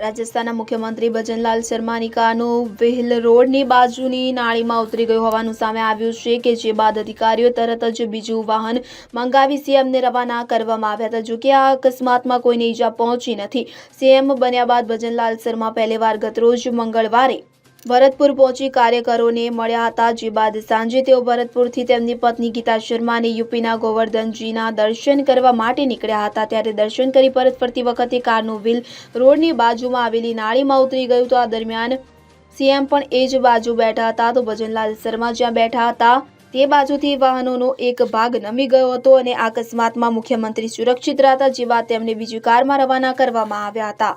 રાજસ્થાનના મુખ્યમંત્રી ભજનલાલ શર્માની કારનું વેહલ રોડની બાજુની નાળીમાં ઉતરી ગયું હોવાનું સામે આવ્યું છે કે જે બાદ અધિકારીઓ તરત જ બીજું વાહન મંગાવી સીએમને રવાના કરવામાં આવ્યા હતા. જોકે આ અકસ્માતમાં કોઈને ઈજા પહોંચી નથી. સીએમ બન્યા બાદ ભજનલાલ શર્મા પહેલીવાર ગતરોજ મંગળવારે ભરતપુર પહોંચી કાર્યકરોને મળ્યા હતા. જે બાદ સાંજે તેઓ ભરતપુરથી તેમની પત્ની ગીતા શર્માને યુપીના ગોવર્ધનજીના દર્શન કરવા માટે નીકળ્યા હતા. ત્યારે દર્શન કરી પરત ફરતી વખતે કારનું વ્હીલ રોડની બાજુમાં આવેલી નાળીમાં ઉતરી ગયું તો આ દરમિયાન સીએમ પણ એ જ બાજુ બેઠા હતા. તો ભજનલાલ શર્મા જ્યાં બેઠા હતા, તે બાજુથી વાહનોનો એક ભાગ નમી ગયો હતો અને અકસ્માતમાં મુખ્યમંત્રી સુરક્ષિત રહ્યા હતા જે તેમને બીજી કારમાં રવાના કરવામાં આવ્યા હતા.